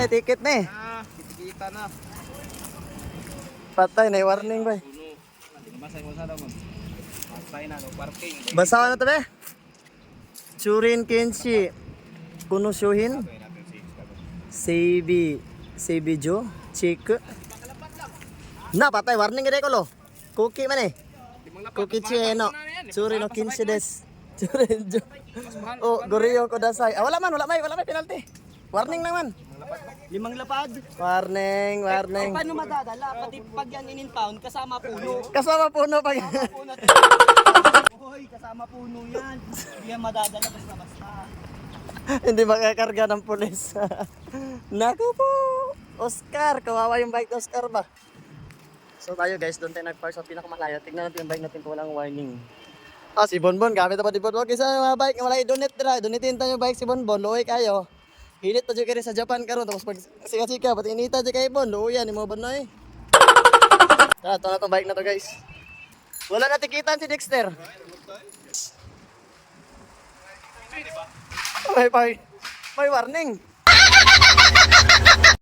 na ticket na eh. Ah, kita na. Patay na warning ba. Masay na no parking. Basa na to be. Churin Kenshi. Kuno Shuhin. Seibi. Seibi Jo. Chik. Na, patay. Warning gede ko lo. Cookie man eh. Cookie Cheno. Churin no Kenshi des. Churin Jo. Oh, Goriyo ko dasay. Ah, wala man, wala may, wala may penalty. Warning naman. Limang lapad. Warning, warning. Paano madadala? Pati pag yan in-impound, kasama puno. Kasama puno pag... Puno. Hoy, kasama puno yan. Hindi yan madadala basta-basta. Hindi makakarga ng pulis. Naku po! Oscar! Kawawa yung bike Oscar ba? So tayo guys, doon tayo nag-park sa pinakamalayo. Tignan natin yung bike natin kung walang warning. Ah, si Bonbon, gamit na pa di Bonbon. Yung mga bike, wala i-donate tira. Donatein tayo yung bike si Bonbon. Luoy kayo. Hinit pa dyan sa Japan karon Tapos pag sika-sika, pati inita dyan kayo Bon. Luoy yan, yung mga banoy. Tara, ito na itong bike na to guys. Wala na tikitan si Dexter. May, may, may warning.